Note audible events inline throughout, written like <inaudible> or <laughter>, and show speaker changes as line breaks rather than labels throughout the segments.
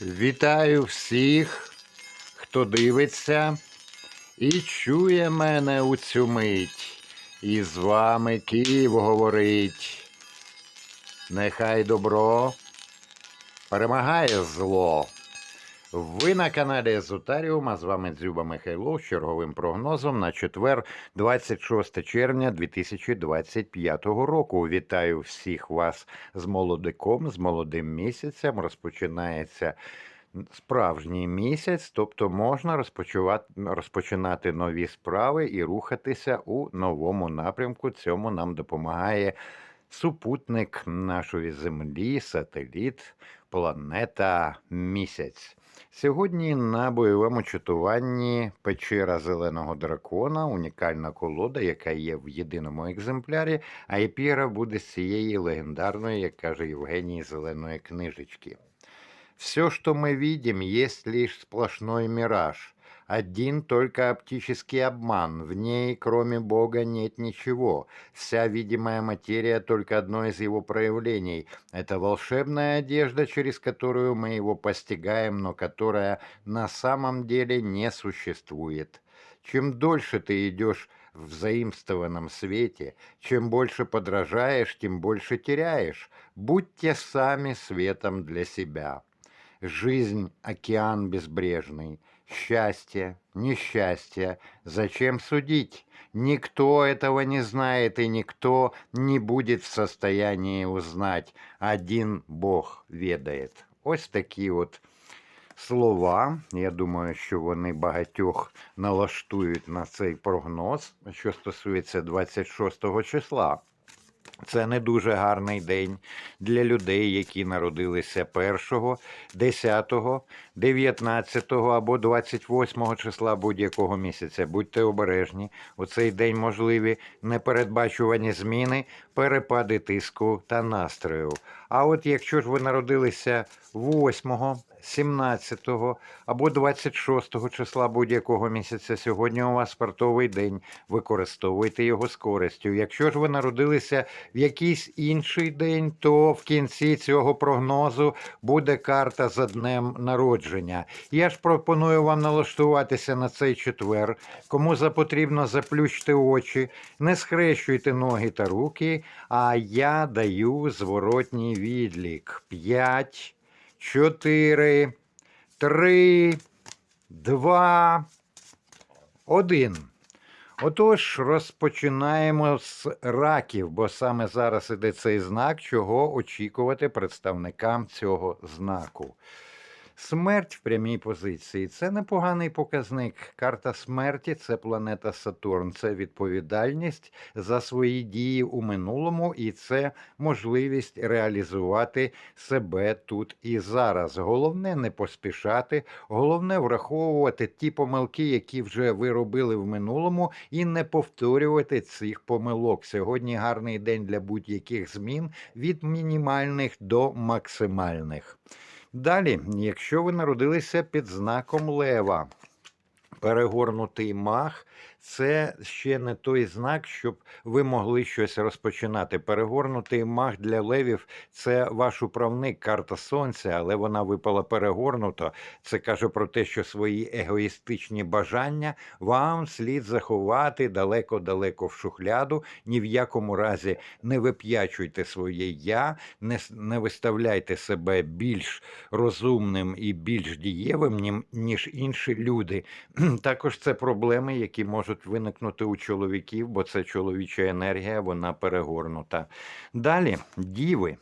Вітаю всіх, хто дивиться і чує мене у цю мить. І з вами Київ говорить. Нехай добро перемагає зло. Ви на каналі Езотаріум, а з вами Дзюба Михайло з черговим прогнозом на четвер, 26 червня 2025 року. Вітаю всіх вас з молодиком, з молодим місяцем. Розпочинається справжній місяць, тобто можна розпочувати, розпочинати нові справи і рухатися у новому напрямку. Цьому нам допомагає супутник нашої Землі, сателіт, планета Місяць. Сьогодні на бойовому чатуванні печера зеленого дракона, унікальна колода, яка є в єдиному екземплярі, а епіра буде з цієї легендарної, як каже Євгеній, зеленої книжечки. Все, что мы видим, есть лишь сплошной мираж. Один только оптический обман. В ней, кроме Бога, нет ничего. Вся видимая материя только одно из его проявлений. Это волшебная одежда, через которую мы его постигаем, но которая на самом деле не существует. Чем дольше ты идешь в заимствованном свете, чем больше подражаешь, тем больше теряешь. Будьте сами светом для себя. Жизнь – океан безбрежный. Счастье, несчастье. Зачем судить? Никто этого не знает, и никто не будет в состоянии узнать. Один Бог ведает. Ось такі от слова. Я думаю, що вони багатьох налаштують на цей прогноз, що стосується 26 числа. Це не дуже гарний день для людей, які народилися 1, 10, 19 або 28 числа будь-якого місяця. Будьте обережні. У цей день можливі непередбачувані зміни, перепади тиску та настрою. А от якщо ж ви народилися 8, 17 або 26 числа будь-якого місяця, сьогодні у вас спортовий день. Використовуйте його з користю. Якщо ж ви народилися в якийсь інший день, то в кінці цього прогнозу буде карта за днем народження. Я ж пропоную вам налаштуватися на цей четвер. Кому запотрібно, заплющте очі, не схрещуйте ноги та руки. А я даю зворотній відлік. 5, 4, 3, 2, 1. Отож, розпочинаємо з раків, бо саме зараз іде цей знак, чого очікувати представникам цього знаку. Смерть в прямій позиції це непоганий показник. Карта смерті це планета Сатурн, це відповідальність за свої дії у минулому, і це можливість реалізувати себе тут і зараз. Головне не поспішати, головне враховувати ті помилки, які вже ви робили в минулому, і не повторювати цих помилок. Сьогодні гарний день для будь-яких змін від мінімальних до максимальних. Далі, якщо ви народилися під знаком лева, перегорнутий мах це ще не той знак, щоб ви могли щось розпочинати. Перегорнутий мах для левів це ваш управник, карта сонця, але вона випала перегорнуто. Це каже про те, що свої егоїстичні бажання вам слід заховати далеко-далеко в шухляду. Ні в якому разі не вип'ячуйте своє я, не, не виставляйте себе більш розумним і більш дієвим, ніж інші люди. Також це проблеми, які можуть виникнути у чоловіків, бо це чоловіча енергія, вона перегорнута. Далі діви.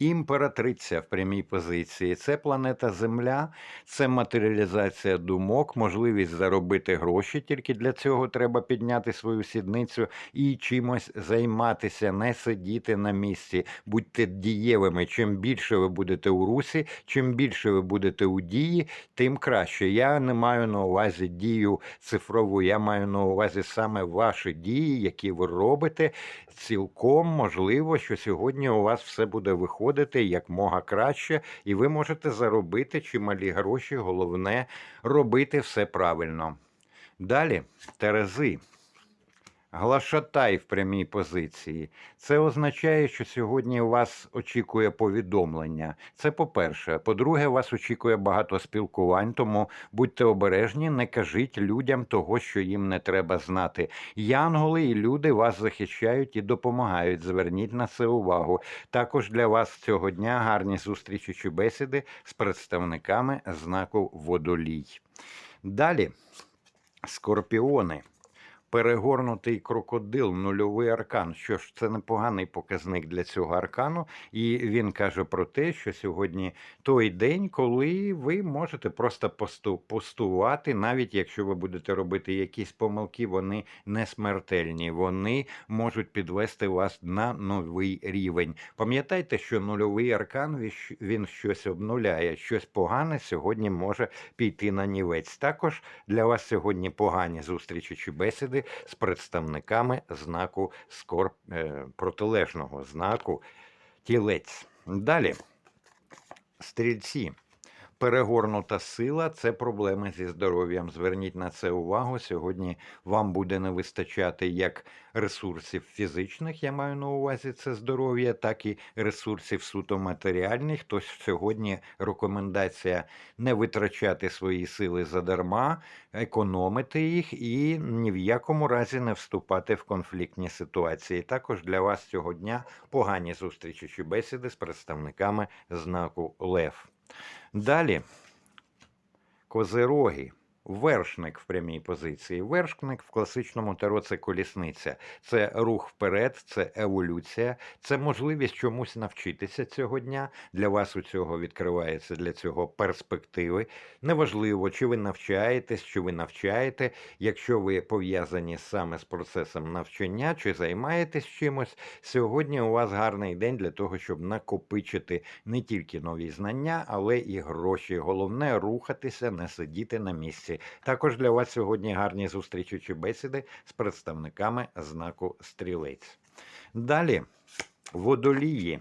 Імператриця в прямій позиції це планета Земля, це матеріалізація думок, можливість заробити гроші. Тільки для цього треба підняти свою сідницю і чимось займатися, не сидіти на місці. Будьте дієвими. Чим більше ви будете у русі, чим більше ви будете у дії, тим краще. Я не маю на увазі дію цифрову, я маю на увазі саме ваші дії, які ви робите. Цілком можливо, що сьогодні у вас все буде виходити як мога краще, і ви можете заробити чималі гроші. Головне робити все правильно. Далі, Терези. Глашатай в прямій позиції. Це означає, що сьогодні вас очікує повідомлення. Це по-перше. По-друге, вас очікує багато спілкувань, тому будьте обережні, не кажіть людям того, що їм не треба знати. Янголи і люди вас захищають і допомагають. Зверніть на це увагу. Також для вас цього дня гарні зустрічі чи бесіди з представниками знаку водолій. Далі скорпіони. Перегорнутий крокодил, нульовий аркан. Що ж, це непоганий показник для цього аркану, і він каже про те, що сьогодні той день, коли ви можете просто посту- постувати, навіть якщо ви будете робити якісь помилки, вони не смертельні, вони можуть підвести вас на новий рівень. Пам'ятайте, що нульовий аркан він щось обнуляє, щось погане сьогодні може піти на нівець. Також для вас сьогодні погані зустрічі чи бесіди з представниками знаку скорп... е, протилежного знаку тілець. Далі, стрільці. Перегорнута сила це проблеми зі здоров'ям. Зверніть на це увагу. Сьогодні вам буде не вистачати як ресурсів фізичних, я маю на увазі це здоров'я, так і ресурсів суто матеріальних. Тож сьогодні рекомендація не витрачати свої сили задарма, економити їх і ні в якому разі не вступати в конфліктні ситуації. Також для вас цього дня погані зустрічі чи бесіди з представниками знаку Лев. Далі козироги. Вершник в прямій позиції. Вершник в класичному таро це колісниця, це рух вперед, це еволюція, це можливість чомусь навчитися цього дня. Для вас у цього відкривається для цього перспективи. Неважливо, чи ви навчаєтесь, чи ви навчаєте. Якщо ви пов'язані саме з процесом навчання, чи займаєтесь чимось, сьогодні у вас гарний день для того, щоб накопичити не тільки нові знання, але і гроші. Головне рухатися, не сидіти на місці. Також для вас сьогодні гарні зустрічі чи бесіди з представниками знаку стрілець. Далі водолії.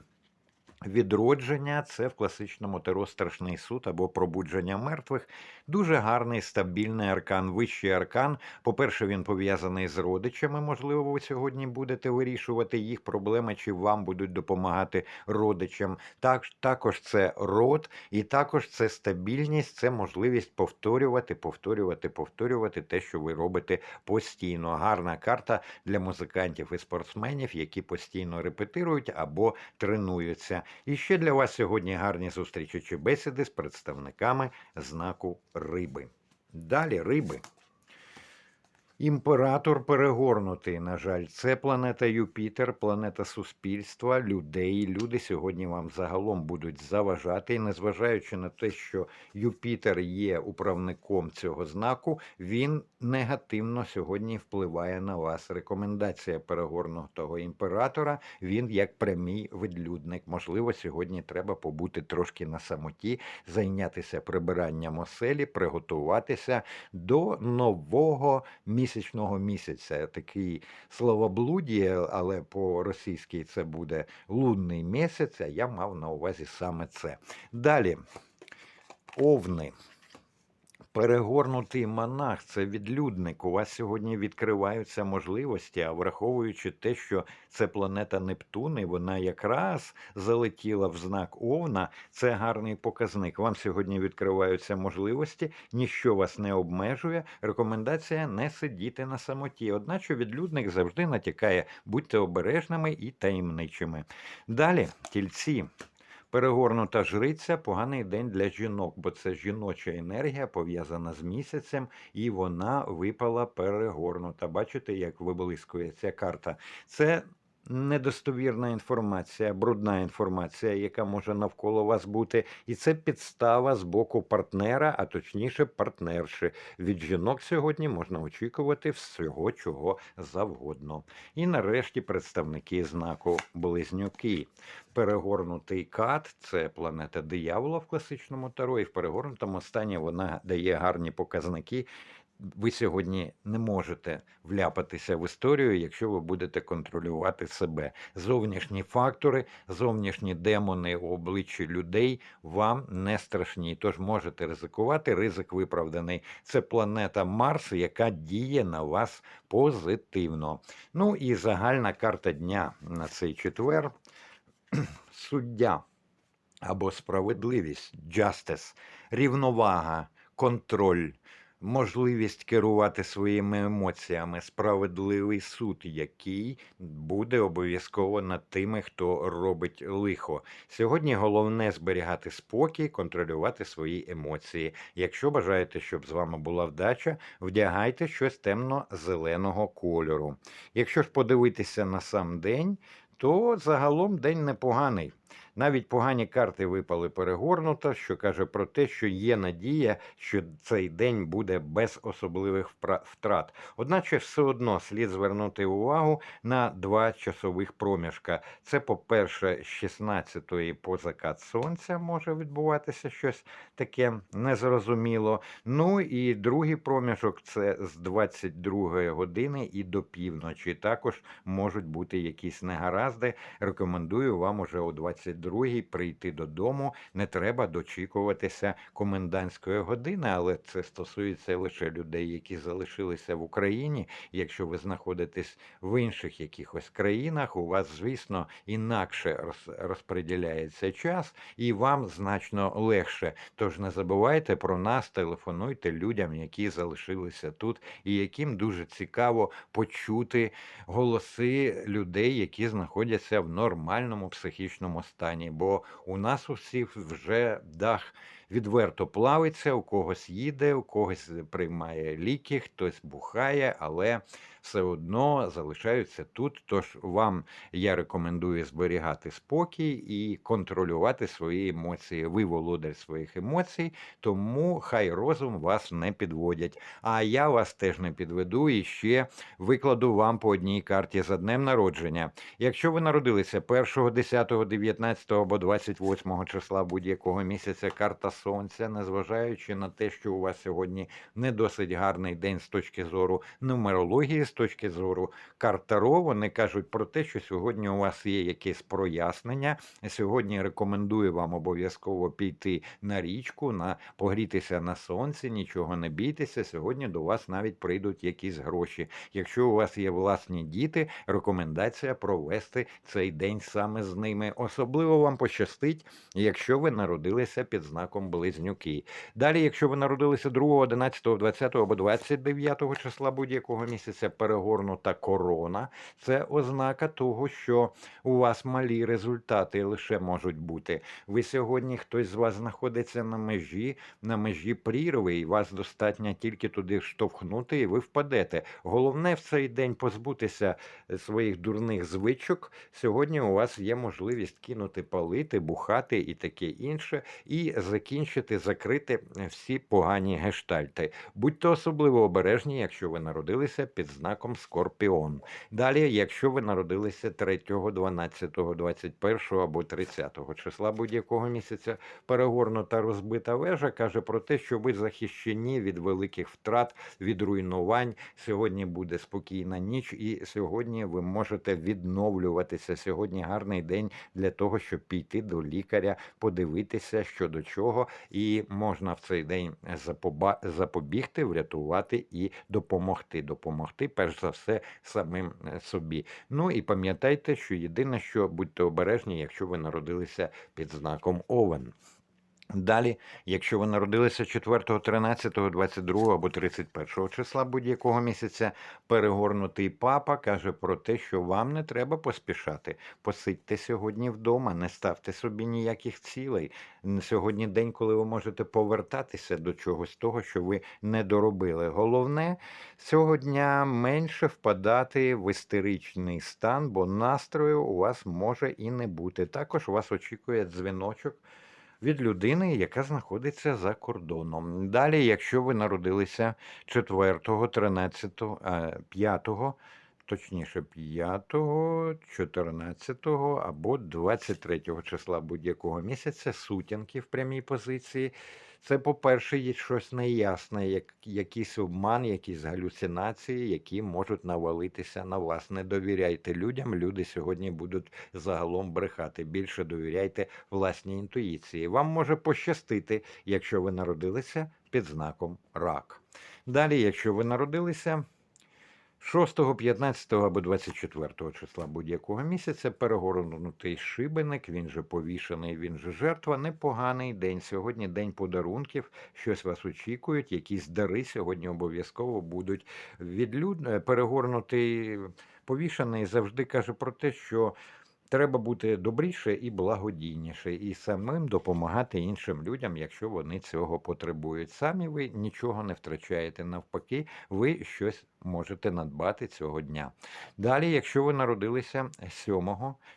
Відродження це в класичному таро страшний суд або пробудження мертвих. Дуже гарний стабільний аркан, вищий аркан. По-перше, він пов'язаний з родичами. Можливо, ви сьогодні будете вирішувати їх проблеми, чи вам будуть допомагати родичам. Так, також це род, і також це стабільність, це можливість повторювати, повторювати, повторювати те, що ви робите постійно. Гарна карта для музикантів і спортсменів, які постійно репетирують або тренуються. І ще для вас сьогодні гарні зустрічі чи бесіди з представниками знаку риби. Далі риби. Імператор перегорнутий, на жаль, це планета Юпітер, планета суспільства, людей. Люди сьогодні вам загалом будуть заважати, і незважаючи на те, що Юпітер є управником цього знаку, він негативно сьогодні впливає на вас. Рекомендація перегорнутого імператора. Він як прямий ведлюдник. Можливо, сьогодні треба побути трошки на самоті, зайнятися прибиранням оселі, приготуватися до нового місячного місяця. Такий словоблудіє, але по-російськи це буде лунний місяць, а я мав на увазі саме це. Далі. Овни. Перегорнутий монах це відлюдник. У вас сьогодні відкриваються можливості, а враховуючи те, що це планета Нептун, і вона якраз залетіла в знак Овна, це гарний показник. Вам сьогодні відкриваються можливості, ніщо вас не обмежує. Рекомендація не сидіти на самоті. Одначе відлюдник завжди натякає, будьте обережними і таємничими. Далі тільці. Перегорнута жриця поганий день для жінок, бо це жіноча енергія пов'язана з місяцем, і вона випала перегорнута. Бачите, як виблискує ця карта? Це недостовірна інформація, брудна інформація, яка може навколо вас бути, і це підстава з боку партнера, а точніше партнерши. Від жінок сьогодні можна очікувати всього, чого завгодно. І нарешті представники знаку Близнюки. Перегорнутий кат це планета диявола в класичному таро, і в перегорнутому стані вона дає гарні показники. Ви сьогодні не можете вляпатися в історію, якщо ви будете контролювати себе. Зовнішні фактори, зовнішні демони у обличчі людей вам не страшні. Тож можете ризикувати. Ризик виправданий. Це планета Марс, яка діє на вас позитивно. Ну і загальна карта дня на цей четвер. <clears throat> Суддя або справедливість, justice, рівновага, контроль, можливість керувати своїми емоціями, справедливий суд, який буде обов'язково над тими, хто робить лихо. Сьогодні головне зберігати спокій, контролювати свої емоції. Якщо бажаєте, щоб з вами була вдача, вдягайте щось темно-зеленого кольору. Якщо ж подивитися на сам день, то загалом день непоганий. Навіть погані карти випали перегорнуто, що каже про те, що є надія, що цей день буде без особливих втрат. Одначе все одно слід звернути увагу на два часових проміжка. Це, по-перше, з 16-ї по закат сонця може відбуватися щось таке незрозуміло. Ну і другий проміжок це з 22 години і до півночі. Також можуть бути якісь негаразди. Рекомендую вам уже о 22-й прийти додому. Не треба дочікуватися комендантської години, але це стосується лише людей, які залишилися в Україні. Якщо ви знаходитесь в інших якихось країнах, у вас, звісно, інакше роз, розподіляється час, і вам значно легше. Тож не забувайте про нас, телефонуйте людям, які залишилися тут, і яким дуже цікаво почути голоси людей, які знаходяться в нормальному психічному стані. Бо у нас у всіх вже дах відверто плавиться, у когось їде, у когось приймає ліки, хтось бухає, але все одно залишаються тут. Тож вам я рекомендую зберігати спокій і контролювати свої емоції. Ви володар своїх емоцій, тому хай розум вас не підводять. А я вас теж не підведу і ще викладу вам по одній карті за днем народження. Якщо ви народилися 1, 10, 19 або 28 числа будь-якого місяця, карта сонця, незважаючи на те, що у вас сьогодні не досить гарний день з точки зору нумерології, з точки зору карт Таро, вони кажуть про те, що сьогодні у вас є якесь прояснення. Сьогодні рекомендую вам обов'язково піти на річку, на погрітися на сонці, нічого не бійтеся. Сьогодні до вас навіть прийдуть якісь гроші. Якщо у вас є власні діти, рекомендація провести цей день саме з ними. Особливо вам пощастить, якщо ви народилися під знаком близнюки. Далі, якщо ви народилися 2, 11, 20 або 29 числа будь-якого місяця, перегорнута корона, це ознака того, що у вас малі результати лише можуть бути. Ви сьогодні хтось з вас знаходиться на межі, на межі прірви, і вас достатньо тільки туди штовхнути, і ви впадете. Головне в цей день позбутися своїх дурних звичок. Сьогодні у вас є можливість кинути палити, бухати і таке інше, і закінчити, закрити всі погані гештальти. Будьте особливо обережні, якщо ви народилися під знаком Скорпіон. Далі, якщо ви народилися 3, 12, 21 або 30 числа будь-якого місяця, перегорнута розбита вежа каже про те, що ви захищені від великих втрат, від руйнувань. Сьогодні буде спокійна ніч, і сьогодні ви можете відновлюватися. Сьогодні гарний день для того, щоб піти до лікаря, подивитися, що до чого, і можна в цей день запобігти, врятувати і допомогти. Допомогти, перш за все, самим е, собі. Ну і пам'ятайте, що єдине, що будьте обережні, якщо ви народилися під знаком Овен. Далі, якщо ви народилися 4, 13, 22 або 31 числа будь-якого місяця, перегорнутий папа каже про те, що вам не треба поспішати. Посидьте сьогодні вдома, не ставте собі ніяких цілей. Сьогодні день, коли ви можете повертатися до чогось того, що ви не доробили. Головне цього дня менше впадати в істеричний стан, бо настрою у вас може і не бути. Також вас очікує дзвіночок від людини, яка знаходиться за кордоном. Далі, якщо ви народилися 4, 13, 5, точніше 5, 14 або 23 числа будь-якого місяця сутінки в прямій позиції. Це, по-перше, є щось неясне, як, якийсь обман, якісь галюцинації, які можуть навалитися на вас. Не довіряйте людям. Люди сьогодні будуть загалом брехати. Більше довіряйте власній інтуїції. Вам може пощастити, якщо ви народилися під знаком рак. Далі, якщо ви народилися 6, 15 або 24 числа будь-якого місяця перегорнутий шибеник, він же повішений, він же жертва. Непоганий день. Сьогодні день подарунків, щось вас очікують, якісь дари сьогодні обов'язково будуть відлюд... е, перегорнутий повішений завжди каже про те, що Треба бути добріше і благодійніше, і самим допомагати іншим людям, якщо вони цього потребують. Самі ви нічого не втрачаєте. Навпаки, ви щось можете надбати цього дня. Далі, якщо ви народилися 7,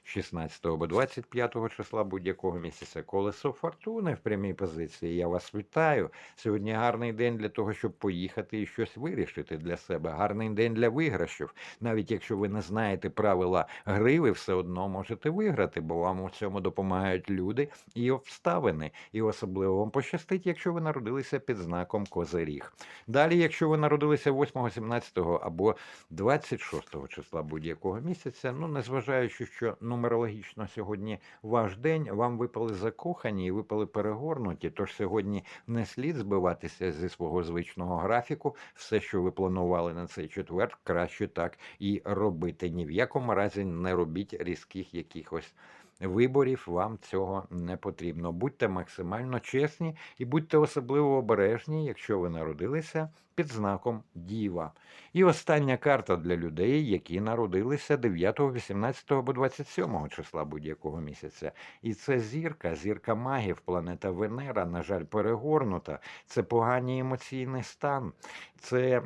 16 або 25 числа будь-якого місяця, колесо фортуни в прямій позиції, я вас вітаю. Сьогодні гарний день для того, щоб поїхати і щось вирішити для себе. Гарний день для виграшів. Навіть якщо ви не знаєте правила гри, ви все одно можете виграти, бо вам у цьому допомагають люди і обставини. І особливо вам пощастить, якщо ви народилися під знаком Козиріг. Далі, якщо ви народилися 8, 17 або 26 числа будь-якого місяця, ну незважаючи, що нумерологічно сьогодні ваш день, вам випали закохані і випали перегорнуті. Тож сьогодні не слід збиватися зі свого звичного графіку. Все, що ви планували на цей четвер, краще так і робити. Ні в якому разі не робіть різких якихось. Виборів вам цього не потрібно. Будьте максимально чесні і будьте особливо обережні, якщо ви народилися під знаком Діва. І остання карта для людей, які народилися 9, 18 або 27 числа будь-якого місяця. І це зірка, зірка магів, планета Венера, на жаль, перегорнута. Це поганий емоційний стан. Це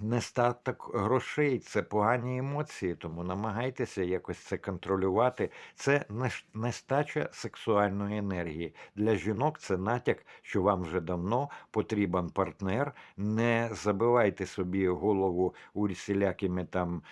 Нестаток грошей це погані емоції, тому намагайтеся якось це контролювати. Це нестача сексуальної енергії. Для жінок це натяк, що вам вже давно потрібен партнер. Не забивайте собі голову усілякими там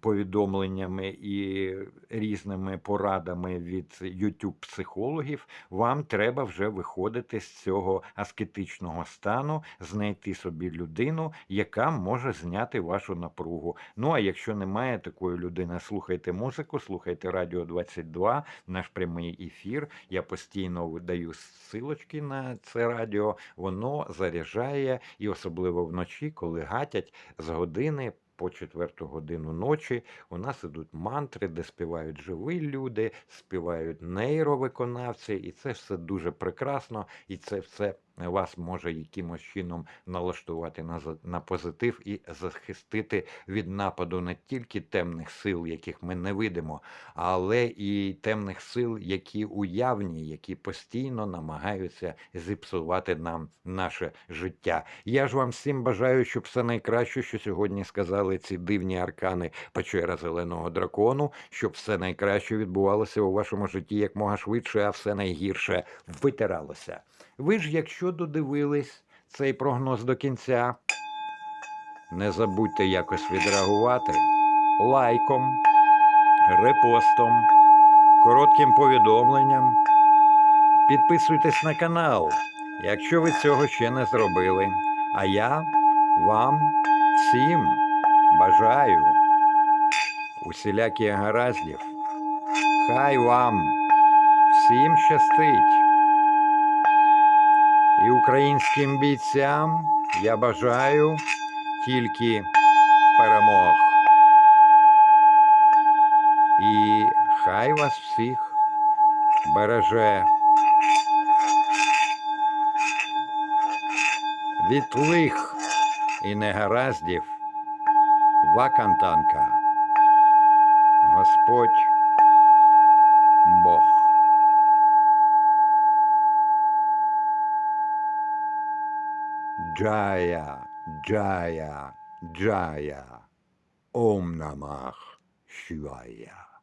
повідомленнями і різними порадами від youtube психологів вам треба вже виходити з цього аскетичного стану, знайти собі людину, яка може зняти вашу напругу. Ну а якщо немає такої людини, слухайте музику, слухайте Радіо 22, наш прямий ефір. Я постійно видаю силочки на це радіо. Воно заряджає і особливо вночі, коли гатять з години по четверту годину ночі. У нас ідуть мантри, де співають живі люди, співають нейровиконавці, і це все дуже прекрасно, і це все вас може якимось чином налаштувати на, на позитив і захистити від нападу не тільки темних сил, яких ми не видимо, але і темних сил, які уявні, які постійно намагаються зіпсувати нам наше життя. Я ж вам всім бажаю, щоб все найкраще, що сьогодні сказали ці дивні аркани печера зеленого дракону, щоб все найкраще відбувалося у вашому житті якмога швидше, а все найгірше витиралося. Ви ж, якщо додивились цей прогноз до кінця, не забудьте якось відреагувати лайком, репостом, коротким повідомленням. Підписуйтесь на канал, якщо ви цього ще не зробили. А я вам всім бажаю усіляких гараздів. Хай вам всім щастить. І українським бійцям я бажаю тільки перемог. І хай вас всіх береже від лих і негараздів вакантанка. Господь Бог. Jaya, Jaya, Jaya. Om Namah Shivaya.